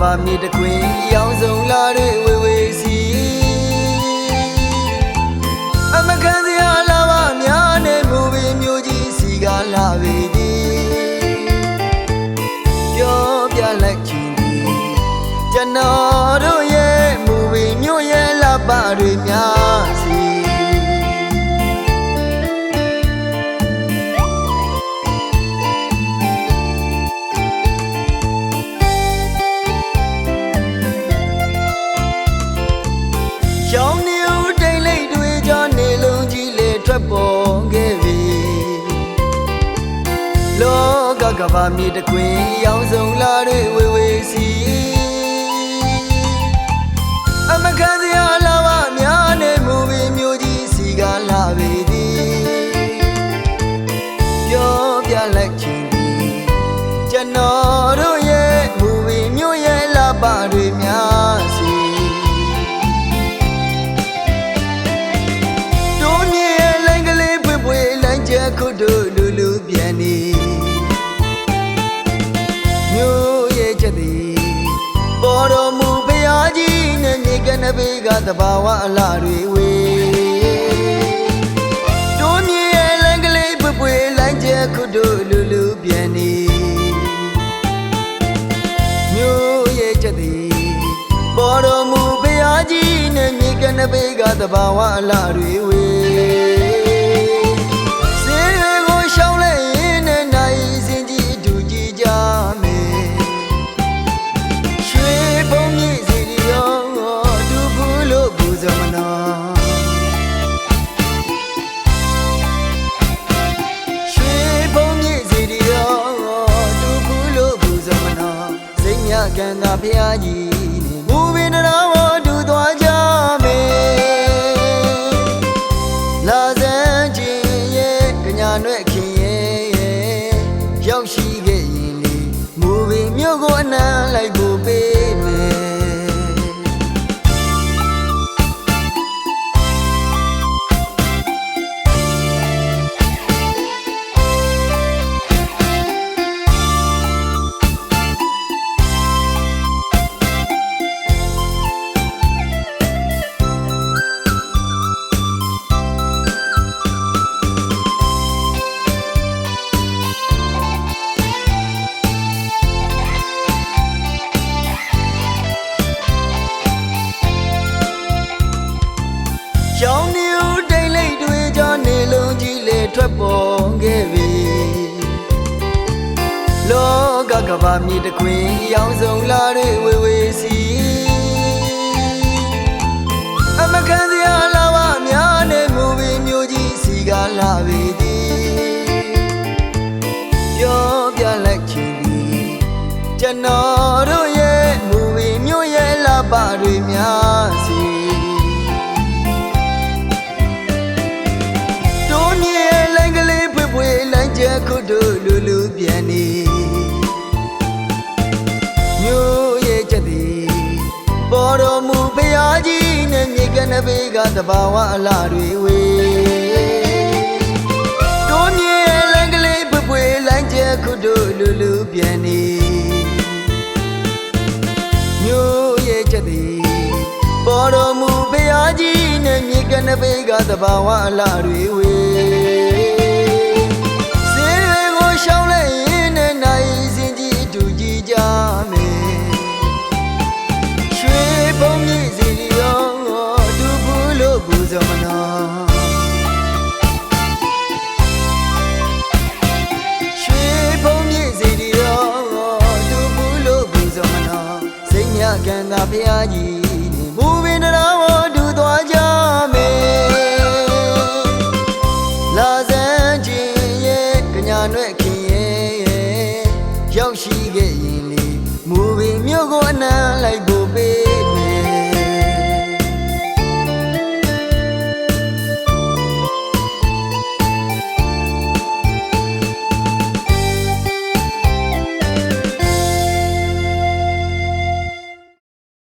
ဘာမြေတခွင်ရောင်စုံလာတဲ့ဝေဝေစီအမခံစရာလာပါများနဲ့မူပင်မျိုးကြီးစီကလာပေသည်ပြောပြလိုက်ချင်သည်ကျွန်တော်တို့ရဲ့မူပင်မျိုးရဲ့လာပါတွေများ ကကဘာမြေတခွင်ရောင်စုံလာတဲ့ဝေဝေစီအမခံစရာလာပါများနဲ့မူပင်မျိုးကြီးစီကလာပေသည်ပြောပြလိုက်ချင်သည်ကျွန်တော်တို့ တဘာဝအလားတွေဝေတိုးမြေလိုင်းကလေးပွေပွေလိုင်းချက်ခုတို့လူလူပြန်နေမျိုးရဲ့ချက်သည်ပေါ်တော်မူဖရာကြီးနဲ့မြေကနဘေးကတဘာဝအလားတွေဝေ စိတ်ညကံသာဖျားကြီးနေမူပင်တော်ဝဒူသွားကြမယ်လာစမ်းခြင်းရဲ့ကညာနှဲ့ခင်ရဲ့ရောက်ရှိခဲ့ရင်လေမူပင်မြို့ကိုအနံလိုက်ဖို့ပေးမယ် ထွက်ပေါ်ခဲ့ပြီလောကကဘာမြေတခွင်ရောင်စုံလာတဲ့ဝေဝေစီအမခံစရာလာပါများနဲ့မူပင်မျိုးကြီးစီကလာပေသည်ပြောပြလိုက်ချင်သည်ကျွန်တော်တို့ရဲ့မူပင်မျိုးရဲ့လာပါတွေ ချက်ခုတို့လူလူပြန်နေမျိုးရဲ့ချက်သည်ပေါ်တော်မူဖရာကြီးနဲ့မြေကနဘေးကတဘာဝအလားတွေဝေတိုးမြေလိုင်းကလေးဖွေဖွေလိုင်းချက်ခုတို့လူလူပြန်နေမျိုးရဲ့ချက်သည်ပေါ်တော်မူဖရာကြီးနဲ့မြေကနဘေးကတဘာဝအလားတွေဝေ ဖျားကြီးနေမူပင်တော်ဝဒူသွားကြမယ်လာစမ်းခြင်းရဲ့ကညာနှဲ့ခင်ရဲ့ရောက်ရှိခဲ့ရင်လေမူပင်မြို့ကိုအနံလိုက်ဖို့ပေး